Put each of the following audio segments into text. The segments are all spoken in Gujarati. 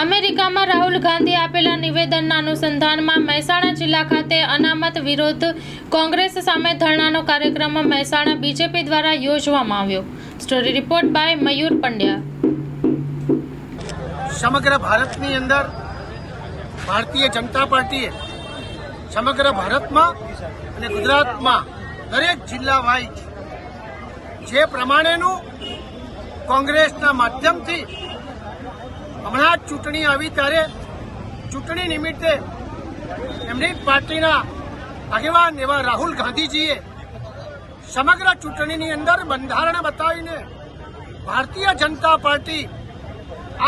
અમેરિકામાં રાહુલ ગાંધી આપેલા નિવેદનના અનુસંધાનમાં મહેસાણા જિલ્લા ખાતે અનામત વિરોધ કોંગ્રેસ સામે ધરણાનો કાર્યક્રમ મહેસાણા બીજેપી દ્વારા યોજવામાં આવ્યો. Story report by Mayur Pandya. સમગ્ર ભારતની અંદર ભારતીય જનતા પાર્ટીએ સમગ્ર ભારતમાં અને ગુજરાતમાં દરેક જિલ્લા વાઇઝ જે પ્રમાણેનું કોંગ્રેસના માધ્યમથી હમણાં જ ચૂંટણી આવી ત્યારે ચૂંટણી નિમિત્તે એમની પાર્ટીના આગેવાન એવા રાહુલ ગાંધીજીએ સમગ્ર ચૂંટણીની અંદર બંધારણ બતાવીને ભારતીય જનતા પાર્ટી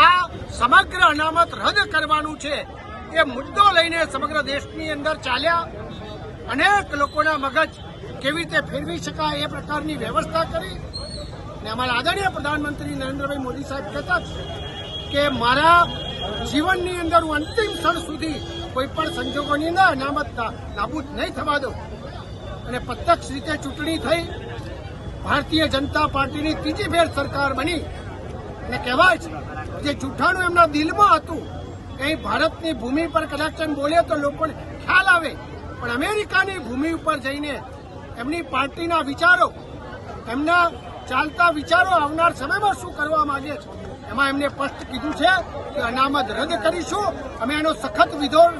આ સમગ્ર અનામત રદ કરવાનું છે એ મુદ્દો લઈને સમગ્ર દેશની અંદર ચાલ્યા. અનેક લોકોના મગજ કેવી રીતે ફેરવી શકાય એ પ્રકારની વ્યવસ્થા કરી. ને અમારા આદરણીય પ્રધાનમંત્રી નરેન્દ્રભાઈ મોદી સાહેબ કહેતા કે મારા જીવનની અંદર હું અંતિમ ક્ષણ સુધી કોઈ પણ સંજોગોની અંદર અનામત નાબૂદ નહીં થવા દઉં. અને પ્રત્યક્ષ રીતે ચૂંટણી થઈ, ભારતીય જનતા પાર્ટીની ત્રીજી ફેર સરકાર બની. અને કહેવાય છે જે જૂઠાણું એમના દિલમાં હતું કંઈ ભારતની ભૂમિ પર કદાચ એમ બોલે તો લોકોને ખ્યાલ આવે. પણ અમેરિકાની ભૂમિ ઉપર જઈને એમની પાર્ટીના વિચારો, એમના ચાલતા વિચારો આવનાર સમયમાં શું કરવા માંગે છે? એમાં એમને સ્પષ્ટ કીધું છે કે અનામત રદ કરીશું. અમે એનો સખત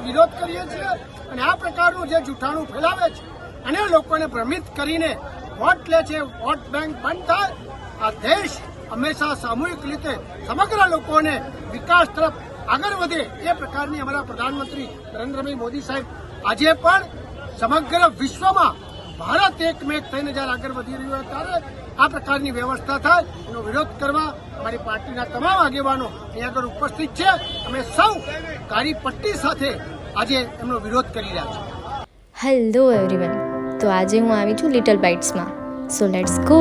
વિરોધ કરીએ છીએ અને આ પ્રકારનું જે જૂઠાણું ફેલાવે છે, અને લોકોને ભ્રમિત કરીને વોટ લે છે, વોટ બેંક બંધ થાય. આ દેશ હંમેશા સામૂહિક રીતે સમગ્ર લોકોને વિકાસ તરફ આગળ વધે એ પ્રકારની અમારા પ્રધાનમંત્રી નરેન્દ્રભાઈ મોદી સાહેબ આજે પણ સમગ્ર વિશ્વમાં ભારત એકમેક થઈને જ્યારે આગળ વધી રહ્યું હોય ત્યારે આ પ્રકારની વ્યવસ્થા થાય. એનો વિરોધ કરવા અમારી પાર્ટીના તમામ આગેવાનો અહીંયા આગળ ઉપસ્થિત છે. અમે સૌ કાળી પટ્ટી સાથે આજે એમનો વિરોધ કરી રહ્યા છીએ. હેલો એવરીવન તો આજે હું આવી છું લિટલ બાઇટ્સમાં સો લેટ્સ ગો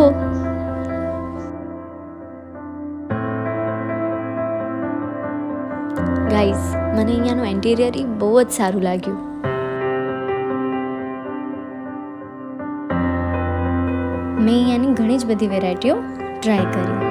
ગાઈઝ મને અહીંયાનું એન્ટિરિયર ઈ બહુ જ સારું લાગ્યું. મેં અહીંયાની ઘણી જ બધી વેરાયટીઓ ટ્રાય કરી.